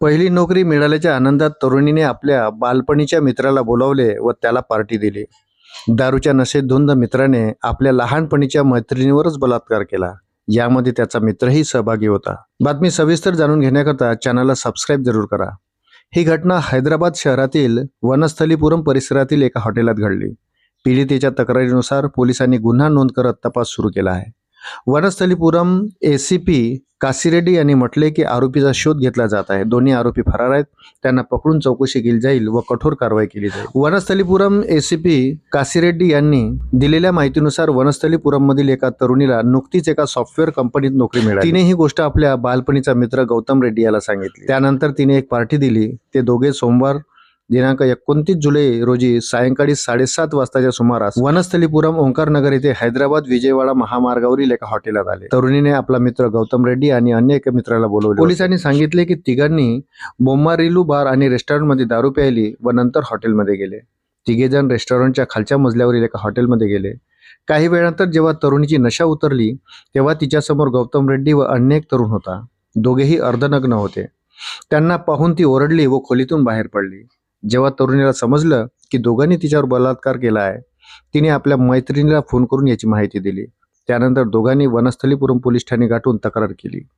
पहिली नोकरी मिळाल्याच्या आनंदात तरुणीने आपल्या बालपणीच्या मित्राला बोलावले व त्याला पार्टी दिली. दारूच्या नशेत धुंद मित्राने आपल्या लहानपणीच्या मैत्रिणीवरच बलात्कार केला. यामध्ये त्याचा मित्रही सहभागी होता. बातमी सविस्तर जाणून घेण्याकरता चॅनलला सबस्क्राईब जरूर करा. ही घटना हैदराबाद शहरातील वनस्थलीपुरम परिसरातील एका हॉटेलात घडली. पीडितेच्या तक्रारीनुसार पोलिसांनी गुन्हा नोंद करत तपास सुरू केला आहे. वनस्थलीपुरम एसीपी कासिरेड्डी यांनी म्हटले की आरोपीचा शोध घेतला जात आहे. दोन्ही आरोपी फरार आहेत. त्यांना पकडून चौकशी केली जाईल व कठोर कारवाई केली जाईल. वनस्थलीपुरम एसीपी कासिरेड्डी यांनी दिलेल्या माहितीनुसार वनस्थलीपुरम मधील एका तरुणीला नुकतीच एका सॉफ्टवेअर कंपनीत नोकरी मिळाली. तिने ही गोष्ट आपल्या बालपणीचा मित्र गौतम रेड्डी याला सांगितली. त्यानंतर तिने एक पार्टी दिली. ते दोघे सोमवार दिनांक एकोणतीस जुलै रोजी सायंकाळी साडेसात वाजताच्या सुमारास वनस्थलीपुरम ओंकार नगर येथे हैदराबाद विजयवाडा महामार्गावरील एका हॉटेलात आले. तरुणीने आपला मित्र गौतम रेड्डी आणि अन्य एका मित्राला बोलवले. पोलिसांनी सांगितले की तिघांनी बोम्मारिलू बार आणि रेस्टॉरंटमध्ये दारू प्यायली व नंतर हॉटेलमध्ये गेले. तिघेजण रेस्टॉरंटच्या खालच्या मजल्यावरील एका हॉटेलमध्ये गेले. काही वेळानंतर जेव्हा तरुणीची नशा उतरली तेव्हा तिच्यासमोर गौतम रेड्डी व अन्य एक तरुण होता. दोघेही अर्धनग्न होते. त्यांना पाहून ती ओरडली व खोलीतून बाहेर पडली. जेव्हा तरुणीला समजलं की दोघांनी तिच्यावर बलात्कार केला आहे तिने आपल्या मैत्रिणीला फोन करून याची माहिती दिली. त्यानंतर दोघांनी वनस्थलीपुरम पोलीस ठाणे गाठून तक्रार केली.